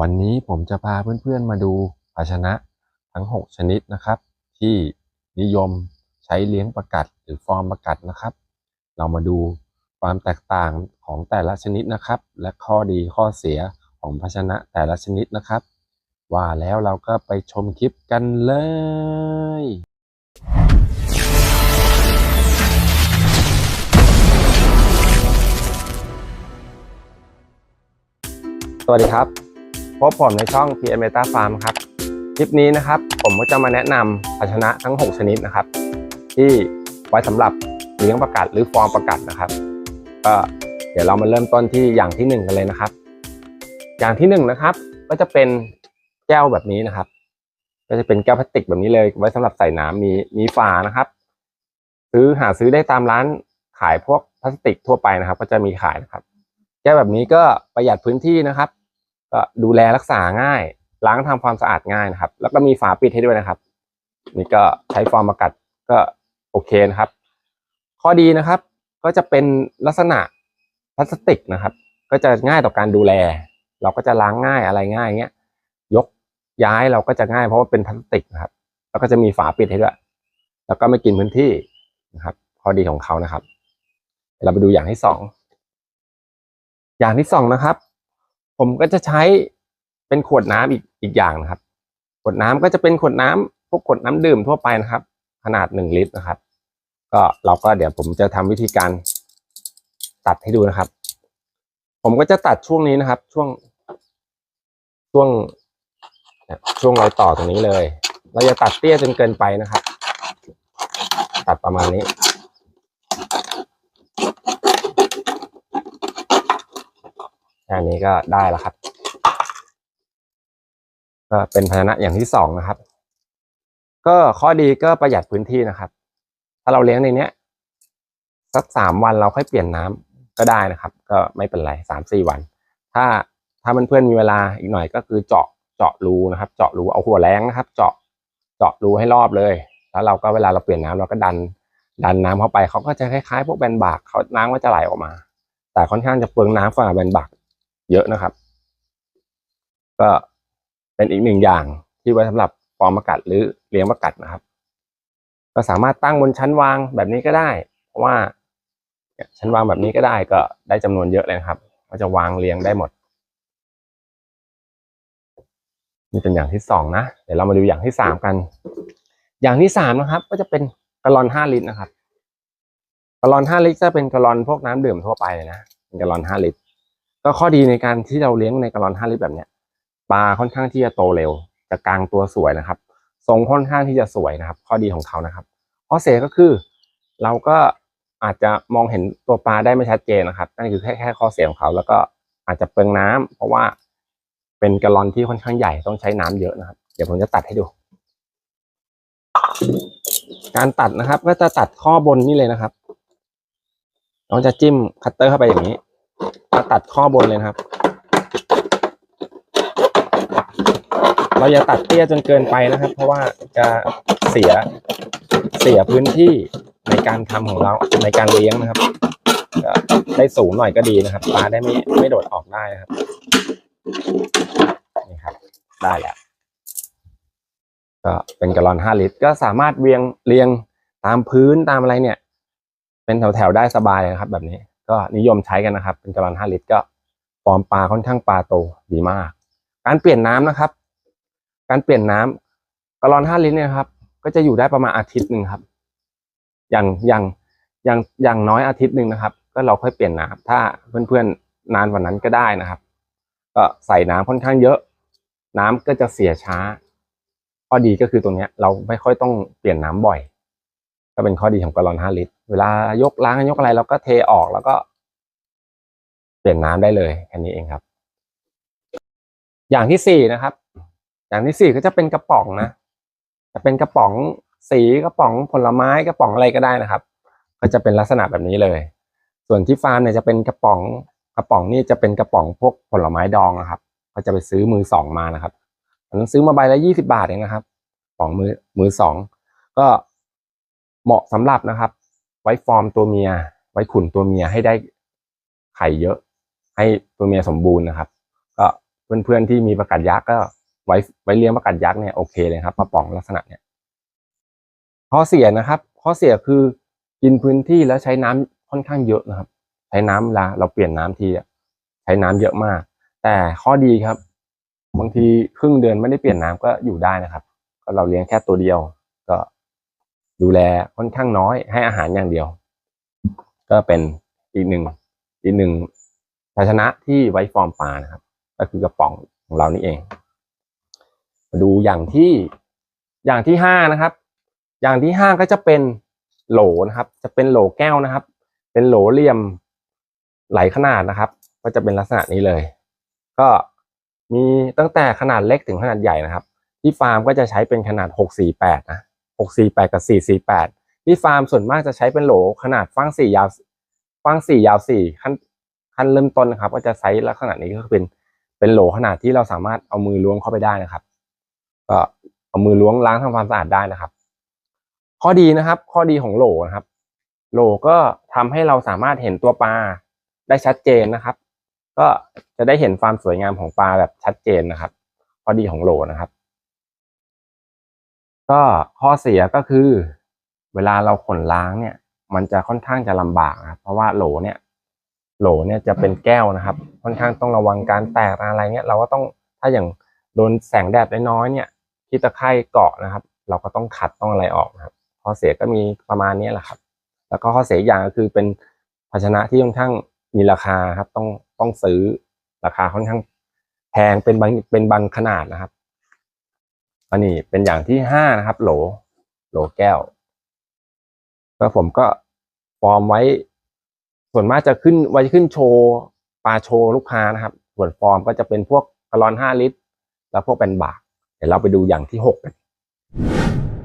วันนี้ผมจะพาเพื่อนๆมาดูภาชนะทั้ง 6 ชนิดนะครับ ที่นิยมใช้เลี้ยงประกัดหรือฟอร์มประกัดนะครับ เรามาดูความแตกต่างของแต่ละชนิดนะครับ และข้อดีข้อเสียของภาชนะแต่ละชนิดนะครับ ว่าแล้วเราก็ไปชมคลิปกันเลยสวัสดีครับ พบผมในช่อง PM Meta Farm ครับคลิปนี้นะครับผมก็จะมาแนะนำภาชนะทั้ง 6 ชนิดนะครับ ที่ไว้สำหรับเลี้ยงประกัดหรือฟอร์มประกัดนะครับก็เดี๋ยวเรามาเริ่มต้นที่อย่างที่ 1 กันเลยนะครับ อย่างที่1นะครับก็จะเป็นแก้วแบบนี้นะครับ ก็จะเป็นแก้วพลาสติกแบบนี้เลยไว้สำหรับใส่น้ำมีมีฝานะครับ ซื้อหาซื้อได้ตามร้านขายพวกพลาสติกทั่วไปนะครับ ก็จะมีขายนะครับ แก้วแบบนี้ก็ประหยัดพื้นที่นะครับ ก็ดูแลรักษาง่าย ล้างทำความสะอาดง่ายนะครับ แล้วก็มีฝาปิดให้ด้วยนะครับ นี่ก็ใช้ฟอร์มอากาศก็โอเคนะครับ ข้อดีนะครับ ก็จะเป็นลักษณะพลาสติกนะครับ ก็จะง่ายต่อการดูแล เราก็จะล้างง่ายอะไรง่ายเงี้ย ยกย้ายเราก็จะง่ายเพราะว่าเป็นพลาสติกนะครับ แล้วก็จะมีฝาปิดให้ด้วย แล้วก็ไม่กินพื้นที่นะครับข้อดีของเขานะครับ เราไปดูอย่างที่สอง อย่างที่สองนะครับ ผมก็จะใช้เป็นขวดน้ำอีกอีกอย่างนะครับ ขวดน้ำก็จะเป็นขวดน้ำพวกขวดน้ำดื่มทั่วไปนะครับ ขนาดหนึ่งลิตรนะครับ ก็เราก็เดี๋ยวผมจะทำวิธีการตัดให้ดูนะครับ ผมก็จะตัดช่วงนี้นะครับ ช่วง ช่วงช่วงรอยต่อตรงนี้เลย เราอย่าตัดเตี้ยจนเกินไปนะครับ ตัดประมาณนี้ ค่นี้ก็ได้แล้วครับ ก็เป็นภาชนะอย่างที่สองนะครับ ก็ข้อดีก็ประหยัดพื้นที่นะครับ ถ้าเราเลี้ยงในเนี้ยสักสามวันเราค่อยเปลี่ยนน้ำก็ได้นะครับ ก็ไม่เป็นไรสามสี่วัน ถ้าถ้าเพื่อนๆมีเวลาอีกหน่อยก็คือเจาะเจาะรูนะครับ เจาะรูเอาหัวแรงนะครับ เจาะเจาะรูให้รอบเลย แล้วเราก็เวลาเราเปลี่ยนน้ำเราก็ดัน ดันน้ำเข้าไปเขาก็จะคล้ายๆ พวกแบนบากเขาน้ำก็จะไหลออกมา แต่ค่อนข้างจะเปลืองน้ำกว่าแบนบาก เยอะนะครับ ก็เป็นอีกหนึ่งอย่างที่ไว้สำหรับฟอร์มอากาศหรือเลี้ยงอากาศนะครับ ก็สามารถตั้งบนชั้นวางแบบนี้ก็ได้ เพราะว่าชั้นวางแบบนี้ก็ได้ก็ได้จำนวนเยอะเลยครับ ก็จะวางเรียงได้หมดนี่เป็นอย่างที่สองนะเดี๋ยวเรามาดูอย่างที่สามกัน อย่างที่สามนะครับ ก็จะเป็นกะลอนห้าลิตรนะครับกะลอนห้าลิตรจะเป็นกะลอนพวกน้ำดื่มทั่วไปเลยนะเป็นกะลอนห้าลิตร ก็ข้อดีในการที่เราเลี้ยงในกระลอนห้าลิตรแบบเนี้ยปลาค่อนข้างที่จะโตเร็วจะกลางตัวสวยนะครับ ทรงค่อนข้างที่จะสวยนะครับ ข้อดีของเขานะครับข้อเสียก็คือเราก็อาจจะมองเห็นตัวปลาได้ไม่ชัดเจนนะครับ นั่นคือแค่แค่ข้อเสียของเขา แล้วก็อาจจะเปลืองน้ำเพราะว่าเป็นกระลอนที่ค่อนข้างใหญ่ต้องใช้น้ำเยอะนะครับ เดี๋ยวผมจะตัดให้ดู การตัดนะครับ ก็จะตัดข้อบนนี่เลยนะครับเราจะจิ้มคัตเตอร์เข้าไปอย่างนี้ มาตัดข้อบนเลยครับ เราอย่าตัดเตี้ยจนเกินไปนะครับ เพราะว่าจะเสียเสียพื้นที่ในการทำของเราในการเลี้ยงนะครับได้สูงหน่อยก็ดีนะครับปลาได้ไม่ไม่โดดออกได้นะครับนี่ครับ ได้แล้วก็เป็นกะลอนห้าลิตร ก็สามารถเรียงเรียงตามพื้นตามอะไรเนี่ย เป็นแถวๆได้สบายนะครับแบบนี้ ก็นิยมใช้กันนะครับ เป็นกะลอนห้าลิตรก็ฟอร์มปลาค่อนข้างปลาโตดีมาก การเปลี่ยนน้ำนะครับ การเปลี่ยนน้ำกะลอนห้าลิตรเนี่ยครับ ก็จะอยู่ได้ประมาณอาทิตย์หนึ่งครับ อย่างอย่างอย่างอย่างน้อยอาทิตย์หนึ่งนะครับ ก็เราค่อยเปลี่ยนน้ำถ้าเพื่อนๆนานกว่านั้นก็ได้นะครับ ก็ใส่น้ำค่อนข้างเยอะ น้ำก็จะเสียช้า ข้อดีก็คือตรงนี้เราไม่ค่อยต้องเปลี่ยนน้ำบ่อย ก็เป็นข้อดีของกะลอนห้าลิตร เวลายกล้างยกอะไรเราก็เทออกแล้วก็เปลี่ยนน้ำได้เลยแค่นี้เองครับ อย่างที่สี่นะครับ อย่างที่สี่ก็จะเป็นกระป๋องนะจะเป็นกระป๋องสีกระป๋องผลไม้กระป๋องอะไรก็ได้นะครับ ก็จะเป็นลักษณะแบบนี้เลย ส่วนที่ฟาร์มเนี่ยจะเป็นกระป๋องกระป๋องนี่จะเป็นกระป๋องพวกผลไม้ดองนะครับ ก็จะไปซื้อมือสองมานะครับอันนั้นซื้อมาใบละยี่สิบาทเองนะครับกระป๋องมือมือสองก็เหมาะสำหรับนะครับ ไว้ฟอร์มตัวเมีย ไว้ขุนตัวเมียให้ได้ไข่เยอะ ให้ตัวเมียสมบูรณ์นะครับ ก็เพื่อนๆที่มีประกัดยักษ์ก็ไว้ไว้เลี้ยงประกัดยักษ์เนี่ยโอเคเลยครับปลาป๋องลักษณะเนี่ยข้อเสียนะครับ ข้อเสียคือกินพื้นที่แล้วใช้น้ำค่อนข้างเยอะนะครับ ใช้น้ำเวลาเราเปลี่ยนน้ำทีใช้น้ำเยอะมาก แต่ข้อดีครับ บางทีครึ่งเดือนไม่ได้เปลี่ยนน้ำก็อยู่ได้นะครับ ก็เราเลี้ยงแค่ตัวเดียว ดูแลค่อนข้างน้อยให้อาหารอย่างเดียว ก็เป็นอีกหนึ่งอีกหนึ่งภาชนะที่ไว้ฟอร์มปลานะครับ ก็คือกระป๋องของเรานี่เอง มาดูอย่างที่อย่างที่ห้านะครับ อย่างที่ห้าก็จะเป็นโหลนะครับ จะเป็นโหลแก้วนะครับ เป็นโหลเหลี่ยมไหลขนาดนะครับ ก็จะเป็นลักษณะนี้เลย ก็มีตั้งแต่ขนาดเล็กถึงขนาดใหญ่นะครับ ที่ฟาร์มก็จะใช้เป็นขนาด 648 นะ 648 กับ 448 ที่ฟาร์มส่วนมากจะใช้เป็นโหลขนาดฟ้างสี่ยาวฟ้างสี่ยาวสี่ขั้นขั้นเริ่มต้นนะครับ ก็จะไซส์ลักษณะนี้ก็คือเป็นเป็นโหลขนาดที่เราสามารถเอามือล้วงเข้าไปได้นะครับ ก็เอามือล้วงล้างทำความสะอาดได้นะครับ ข้อดีนะครับ ข้อดีของโหลนะครับ โหลก็ทำให้เราสามารถเห็นตัวปลาได้ชัดเจนนะครับ ก็จะได้เห็นความสวยงามของปลาแบบชัดเจนนะครับ ข้อดีของโหลนะครับ ก็ข้อเสียก็คือ เวลาเราขนล้างเนี่ย มันจะค่อนข้างจะลำบากนะครับเพราะว่าโหลเนี่ย โหลเนี่ยจะเป็นแก้วนะครับ ค่อนข้างต้องระวังการแตกอะไรเงี้ย เราก็ต้องถ้าอย่างโดนแสงแดดน้อยๆเนี่ยที่ตะไคร่เกาะนะครับ เราก็ต้องขัดต้องอะไรออกนะครับ ข้อเสียก็มีประมาณนี้แหละครับ แล้วก็ข้อเสียอีกอย่างก็คือเป็นภาชนะที่ค่อนข้างมีราคาครับ ต้องต้องซื้อราคาค่อนข้างแพงเป็นบางเป็นบางขนาดนะครับ อันนี้เป็นอย่างที่ห้านะครับ โหล โหลแก้วก็ผมก็ฟอร์มไว้ ส่วนมากจะขึ้นไว้ขึ้นโชว์ปลาโชว์ลูกค้านะครับ ส่วนฟอร์มก็จะเป็นพวกกะลอนห้าลิตร แล้วพวกเป็นบาทเดี๋ยวเราไปดูอย่างที่หกกัน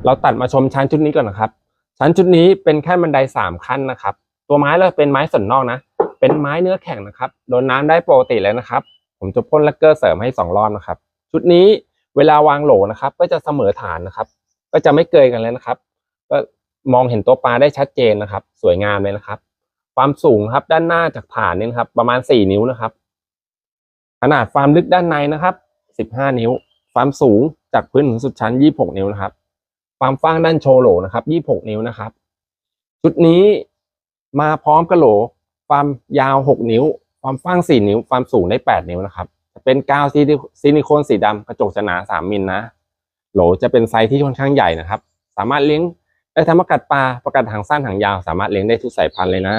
เราตัดมาชมชั้นชุดนี้ก่อนนะครับ ชั้นชุดนี้เป็นแค่บันไดสามขั้นนะครับ ตัวไม้เราเป็นไม้ส่วนนอกนะ เป็นไม้เนื้อแข็งนะครับ โดนน้ำได้ปกติเลยนะครับ ผมจะพ่นลักเกอร์เสริมให้สองรอบนะครับ ชุดนี้ เวลาวางโหลนะครับ ก็จะเสมอฐานนะครับ ก็จะไม่เกยกันเลยนะครับ ก็มองเห็นตัวปลาได้ชัดเจนนะครับ สวยงามเลยนะครับ ความสูงครับด้านหน้าจากฐานนี่ครับ ประมาณสี่นิ้วนะครับ ขนาดความลึกด้านในนะครับสิบห้านิ้ว ความสูงจากพื้นถึงสุดชั้นยี่หกนิ้วนะครับ ความฟ้างด้านโชโหลนะครับยี่หกนิ้วนะครับชุดนี้มาพร้อมกระโหล ความยาวหกนิ้ว ความฟ้างสี่นิ้ว ความสูงได้แปดนิ้วนะครับ เป็นกาวซิลิซิลิโคนสีดำกระจกจะหนาสามมิลนะโหลจะเป็นไซส์ที่ค่อนข้างใหญ่นะครับ สามารถเลี้ยงได้ทั้งประกัดปลาประกัดหางสั้นหางยาว สามารถเลี้ยงได้ทุกสายพันธุ์เลยนะ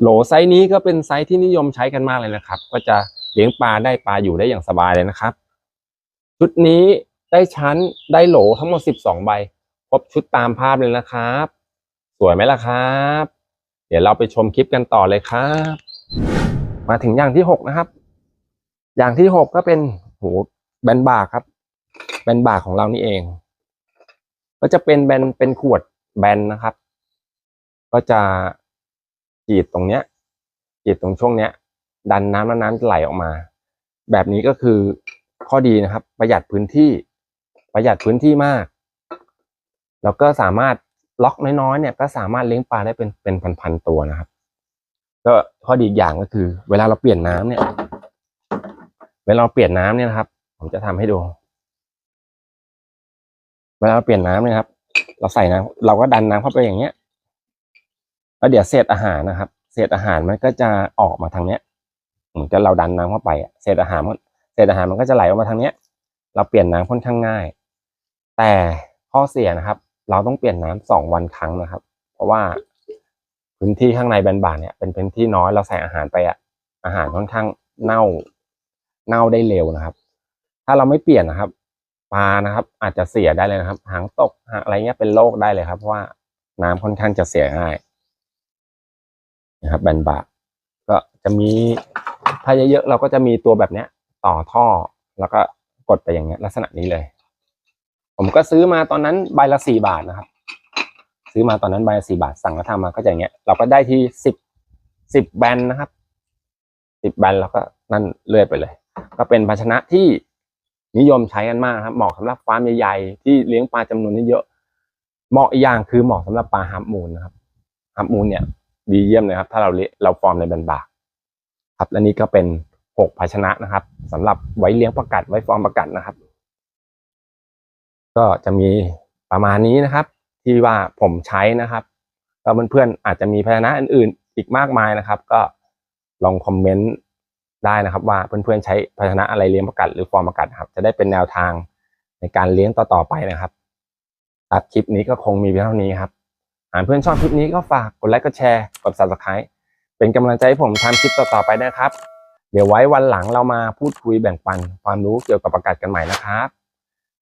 โหลไซส์นี้ก็เป็นไซส์ที่นิยมใช้กันมากเลยนะครับ ก็จะเลี้ยงปลาได้ปลาอยู่ได้อย่างสบายเลยนะครับ ชุดนี้ได้ชั้นได้โหลทั้งหมด 12 ใบ ครบชุดตามภาพเลยนะครับ สวยไหมล่ะครับ เดี๋ยวเราไปชมคลิปกันต่อเลยครับ มาถึงอย่างที่ 6 นะครับ อย่างที่6ก็เป็นโหแบนบาร์ครับ แบนบาร์ของเรานี่เอง ก็จะเป็นแบนเป็นขวดแบนนะครับ ก็จะจีดตรงเนี้ยจีดตรงช่วงเนี้ย ดันน้ำแล้วน้ำจะไหลออกมา แบบนี้ก็คือข้อดีนะครับ ประหยัดพื้นที่ประหยัดพื้นที่มาก แล้วก็สามารถล็อกน้อยๆเนี่ยก็สามารถเลี้ยงปลาได้เป็นเป็นพันๆตัวนะครับ ก็ข้อดีอีกอย่างก็คือ เวลาเราเปลี่ยนน้ำเนี่ย เวลาเปลี่ยนน้ำเนี่ยนะครับ ผมจะทำให้ดู เวลาเปลี่ยนน้ำเนี่ยครับ เราใส่น้ำเราก็ดันน้ำเข้าไปอย่างเงี้ยแล้วเดี๋ยวเศษอาหารนะครับ เศษอาหารมันก็จะออกมาทางเนี้ยเหมือนกับเราดันน้ำเข้าไปเศษอาหารมันเศษอาหารมันก็จะไหลออกมาทางเนี้ย เราเปลี่ยนน้ำค่อนข้างง่าย แต่ข้อเสียนะครับ เราต้องเปลี่ยนน้ำสองวันครั้งนะครับ เพราะว่าพื้นที่ข้างในแบนบานเนี่ยเป็นพื้นที่น้อยเราใส่อาหารไปอะอาหารค่อนข้างเน่า เน่าได้เร็วนะครับ ถ้าเราไม่เปลี่ยนนะครับปลานะครับ อาจจะเสียได้เลยนะครับ หางตกอะไรเงี้ยเป็นโรคได้เลยครับเพราะว่าน้ำค่อนข้างจะเสียง่ายนะครับแบนบาก็จะมีถ้าเยอะๆเราก็จะมีตัวแบบเนี้ย ต่อท่อแล้วก็กดไปอย่างเงี้ย ลักษณะนี้เลย ผมก็ซื้อมาตอนนั้นใบละสี่บาทนะครับ ซื้อมาตอนนั้นใบละสี่บาทสั่งแล้วทำมาก็อย่างเงี้ย เราก็ได้ที่สิบสิบแบนนะครับสิบแบนแล้วก็นั่นเลื่อยไปเลย ก็เป็นภาชนะที่นิยมใช้กันมากครับเหมาะสำหรับฟาร์มใหญ่ๆที่เลี้ยงปลาจำนวนเยอะเหมาะอีกอย่างคือเหมาะสำหรับปลาฮับมูลนะครับฮับมูลเนี่ย ดีเยี่ยมเลยครับ ถ้าเราเลี้ยเราฟอร์มในแบนบาร์ครับและนี่ก็เป็นหกภาชนะนะครับสำหรับไว้เลี้ยงประกัดไว้ฟอร์มประกัดนะครับ ก็จะมีประมาณนี้นะครับ ที่ว่าผมใช้นะครับแล้วเพื่อนๆอาจจะมีภาชนะอื่น ๆ อีกมากมายนะครับ ก็ลองคอมเมนต์ ได้นะครับ ว่าเพื่อนๆใช้ภาชนะอะไรเลี้ยงประกัดหรือฟอร์มประกัดครับ จะได้เป็นแนวทางในการเลี้ยงต่อๆไปนะครับครับคลิปนี้ก็คงมีเพียงเท่านี้ครับหากเพื่อนชอบคลิปนี้ก็ฝากกดไลค์กดแชร์กด subscribe เป็นกำลังใจให้ผมทำคลิปต่อๆไปนะครับ เดี๋ยวไว้วันหลังเรามาพูดคุยแบ่งปันความรู้เกี่ยวกับประกัดกันใหม่นะครับ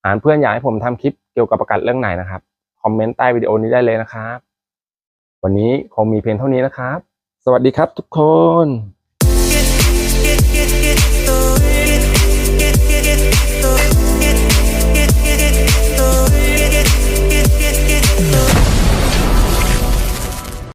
หากเพื่อนอยากให้ผมทำคลิปเกี่ยวกับประกัดเรื่องไหนนะครับคอมเมนต์ใต้วิดีโอนี้ได้เลยนะครับ วันนี้คงมีเพียงเท่านี้นะครับ สวัสดีครับทุกคน